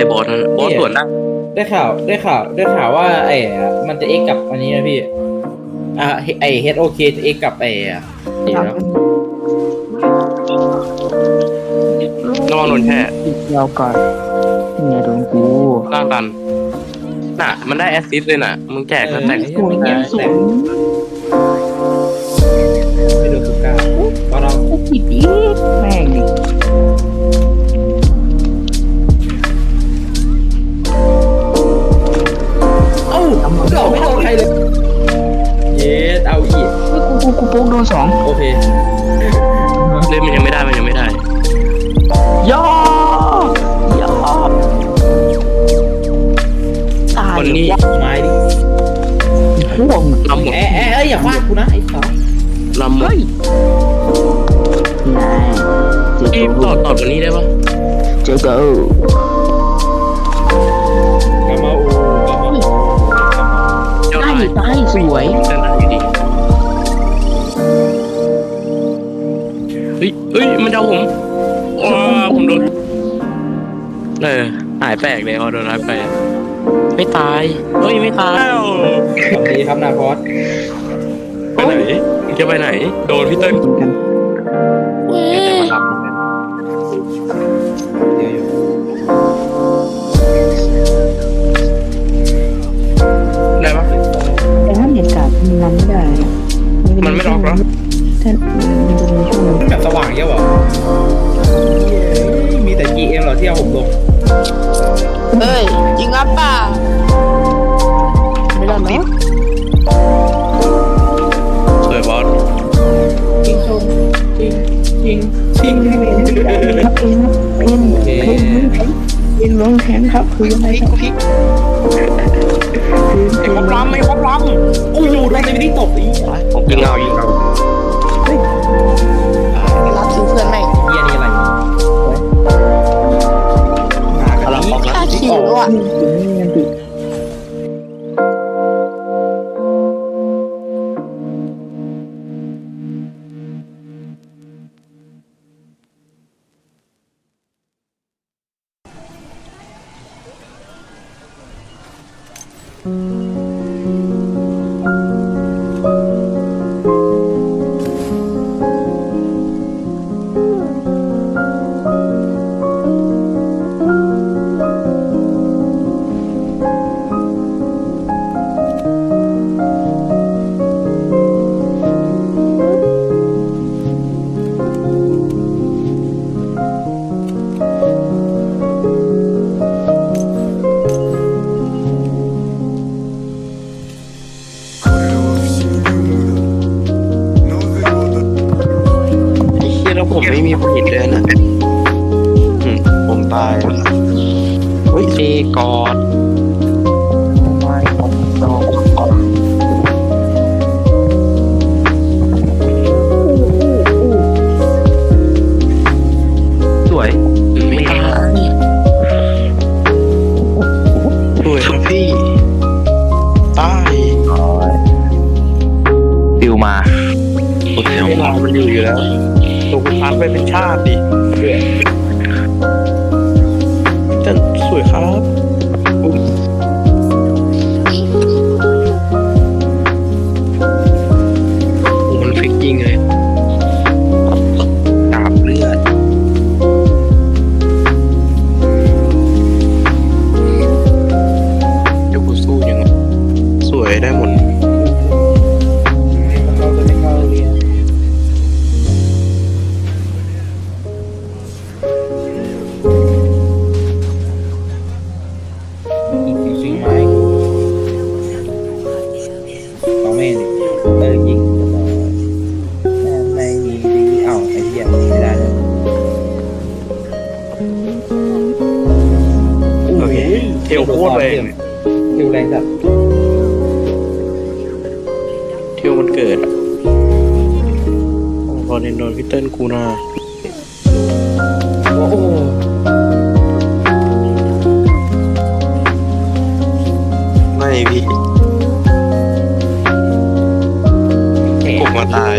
ไอ้บอสนั่นบอสส่วนได้ได้ข่าวได้ข่าวได้ข่าวว่าไอ้มันจะเอ็กกับอันนี้นะพี่อ่าไอเฮดโอเคจะเอ็กกับไอ้อะเดี๋ยวนะระวังโดนแช่อีกเดียวก่อนเนี่ยโดนกูล่างกันน่ะ มันได้แอสซิสต์เลยน่ะ มึงแจกก็แตกกูเงี้ยสูง กูกูกูโป๊กโดนสองโอเคเล่นมันยังไม่ได้มันยังไม่ได้ย่อย่อตายคนนี้ไม้ดิห่วงลำหมดแอะแอะเอ้ยอย่าฟาดกูนะไอ้สาวลำหมดเฮ้ยนายเจพี่อตกูอบตอบตัวนี้ได้ปะเจอกูกามาอูกามาอูเจ้าได้นายได้สวย เจ้านายอยู่ดีเฮ้ยเฮ้ย มันจะเอาผมว้าผมโดน เออ หายแปลกเลยพอโดนรัดไปอะไม่ตาย เฮ้ย ไม่ตายสวัสดีครับนาพอสไปไหนมึงจะไปไหน โดนพี่เติ้ลเหมือนกันแต่มารับ ถ้ามันจะมีช่วงหนึงแบบสว่างเยอะเหรอเย้มีแต่ GM เหรอที่เอาผมลงเฮ้ยจริงอะเปล่าไม่ได้เนาะสวยบอสจริงชมจริงจริงจริงครับเอ็นเอ็นเอ็นเอ็นลงแขนครับคือยังไงครับพลิกไอ้ครบล้ำไอ้ครบล้โอ้โหโดนเซมินี่ตบอีกำผมยิงเอายิงเอา รับซื้อเพื่อนแม่งเฮียนี่อะไรมากันนี้ค่าคิวอะนี่ ตายอะเฮ้ยเอกอดไม่ของดอกสวยไม่ตายสวยครับพี่ตายฟิวมาโอ้ยเวลามันอยู่อยู่แล้วตัวคุณพักไปเป็นชาติดิแต่ส วยค เทลโคตรแรงเทลแรงจัดเทลมันเกิดอะโอ้พอเล่นโดนพี่เติ้ลกูน่าโอ้โหไม่พี่แขผมนมาตาย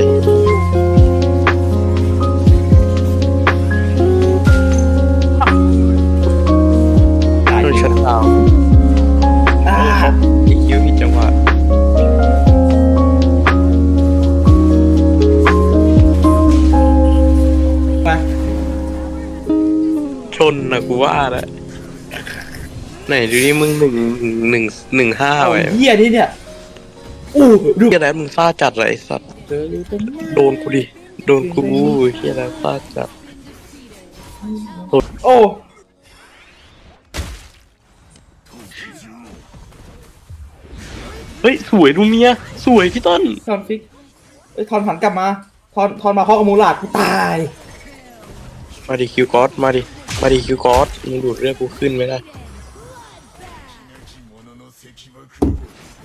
นนะกูว่าแหละไหนดูดิมึงหนึ่งหนึ่งหนึ่งห้าเอาไว้เหี้ยนี่เนี่ยอู้ดูเฮียแล้วมึงซ่าจัดเลยไอ้สัตว์โดนกูดิโดนกูเฮียแล้วซ่าจัดโอ้เฮ้ยสวยดูเมียสวยพี่ต้นทอนฟิกเอ้ยทอนหันกลับมาทอนทอนมาเคาะกับมูลาดกูตาย มาดิคิวกอสมาดิ มาดิคิวกอสมึงดูดเลือดกูขึ้นไม่ได้